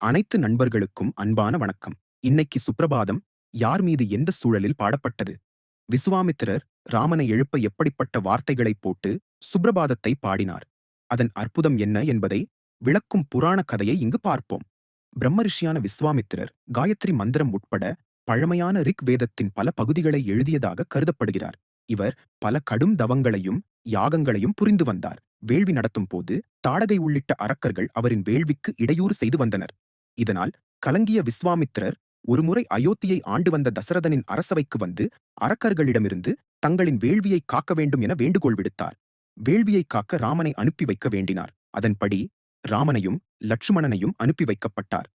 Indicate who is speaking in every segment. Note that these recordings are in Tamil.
Speaker 1: அனைத்து நண்பர்களுக்கும் அன்பான வணக்கம். இன்னைக்கு சுப்ரபாதம் யார் மீது எந்த சூழலில் பாடப்பட்டது? விசுவாமித்திரர் ராமனை எழுப்ப எப்படிப்பட்ட வார்த்தைகளை போட்டு சுப்ரபாதத்தை பாடினார்? அதன் அற்புதம் என்ன என்பதை விளக்கும் புராண கதையை இங்கு பார்ப்போம். பிரம்மரிஷியான விஸ்வாமித்திரர் காயத்ரி மந்திரம் உட்பட பழமையான ரிக் வேதத்தின் பல பகுதிகளை எழுதியதாக கருதப்படுகிறார். இவர் பல கடும் தவங்களையும் யாகங்களையும் புரிந்து வந்தார். வேள்வி நடத்தும் போது தாடகை உள்ளிட்ட அரக்கர்கள் அவரின் வேள்விக்கு இடையூறு செய்து வந்தனர். இதனால் கலங்கிய விஸ்வாமித்திரர் ஒருமுறை அயோத்தியை ஆண்டு வந்த தசரதனின் அரசவைக்கு வந்து அரக்கர்களிடமிருந்து தங்களின் வேள்வியை காக்க வேண்டும் என வேண்டுகோள் விடுத்தார். வேள்வியை காக்க ராமனை அனுப்பி வைக்க வேண்டினார். அதன்படி ராமனையும் லட்சுமணனையும் அனுப்பி வைக்கப்பட்டார்.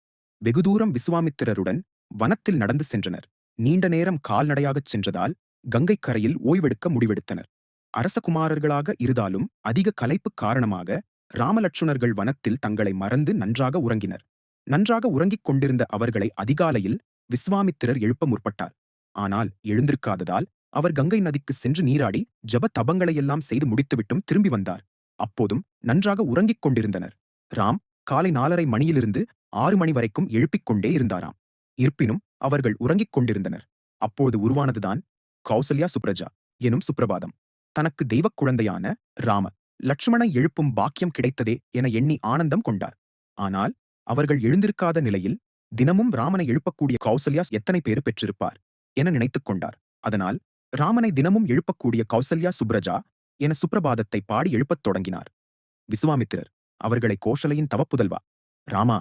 Speaker 1: வெகு தூரம் விசுவாமித்திரருடன் வனத்தில் நடந்து சென்றனர். நீண்ட நேரம் கால்நடையாகச் சென்றதால் கங்கைக் கரையில் ஓய்வெடுக்க முடிவெடுத்தனர். அரசகுமாரர்களாக இருந்தாலும் அதிக கலைப்பு காரணமாக ராமலட்சுணர்கள் வனத்தில் தங்களை மறந்து நன்றாக உறங்கினர். நன்றாக உறங்கிக் கொண்டிருந்த அவர்களை அதிகாலையில் விஸ்வாமித்திரர் எழுப்ப முற்பட்டார். ஆனால் எழுந்திருக்காததால் அவர் கங்கை நதிக்கு சென்று நீராடி ஜப தபங்களையெல்லாம் செய்து முடித்துவிட்டும் திரும்பி வந்தார். அப்போதும் நன்றாக உறங்கிக் கொண்டிருந்தனர். ராம் காலை நாலரை மணியிலிருந்து ஆறு மணி வரைக்கும் எழுப்பிக் கொண்டே இருந்தாராம். இருப்பினும் அவர்கள் உறங்கிக் கொண்டிருந்தனர். அப்போது உருவானதுதான் கௌசல்யா சுப்ரஜா எனும் சுப்ரபாதம். தனக்கு தெய்வக் குழந்தையான ராம லட்சுமணை எழுப்பும் பாக்கியம் கிடைத்ததே என எண்ணி ஆனந்தம் கொண்டார். ஆனால் அவர்கள் எழுந்திருக்காத நிலையில் தினமும் ராமனை எழுப்பக்கூடிய கௌசல்யாஸ் எத்தனை பேர் பெற்றிருப்பார் என நினைத்துக் கொண்டார். அதனால் ராமனை தினமும் எழுப்பக்கூடிய கௌசல்யா சுப்ரஜா என சுப்ரபாதத்தை பாடி எழுப்பத் தொடங்கினார். விசுவாமித்திரர் அவர்களை கோஷலையின் தவப்புதல்வா? ராமா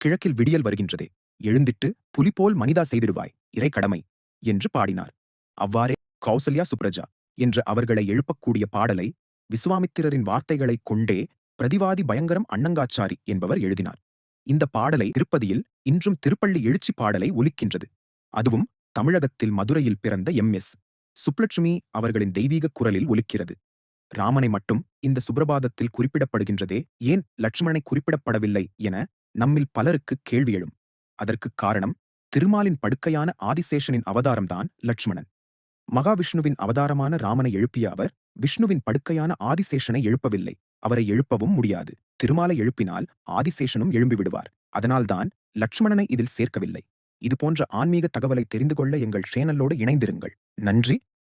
Speaker 1: கிழக்கில் விடியல் வருகின்றதே. எழுந்திட்டு புலிபோல் மனிதா செய்திடுவாய் இறை கடமை என்று பாடினார். அவ்வாறே கௌசல்யா சுப்ரஜா என்று அவர்களை எழுப்பக்கூடிய பாடலை விசுவாமித்திரரின் வார்த்தைகளைக் கொண்டே பிரதிவாதி பயங்கரம் அண்ணங்காச்சாரி என்பவர் எழுதினார். இந்த பாடலை திருப்பதியில் இன்றும் திருப்பள்ளி எழுச்சி பாடலை ஒலிக்கின்றது. அதுவும் தமிழகத்தில் மதுரையில் பிறந்த எம். எஸ். சுப்லட்சுமி அவர்களின் தெய்வீக குரலில் ஒலிக்கிறது. ராமனை மட்டும் இந்த சுப்ரபாதத்தில் குறிப்பிடப்படுகின்றதே ஏன் லட்சுமணனை குறிப்பிடப்படவில்லை என நம்மில் பலருக்கு கேள்வி எழும். அதற்கு காரணம் திருமாலின் படுக்கையான ஆதிசேஷனின் அவதாரம்தான் லட்சுமணன். மகாவிஷ்ணுவின் அவதாரமான ராமனை எழுப்பிய அவர் விஷ்ணுவின் படுக்கையான ஆதிசேஷனை எழுப்பவில்லை. அவரை எழுப்பவும் முடியாது. திருமாலை எழுப்பினால் ஆதிசேஷனும் எழும்பி விடுவார் அதனால்தான் லட்சுமணனை இதில் சேர்க்கவில்லை. இதுபோன்ற ஆன்மீக தகவலை தெரிந்து கொள்ள எங்கள் சேனலோடு இணைந்திருங்கள். நன்றி.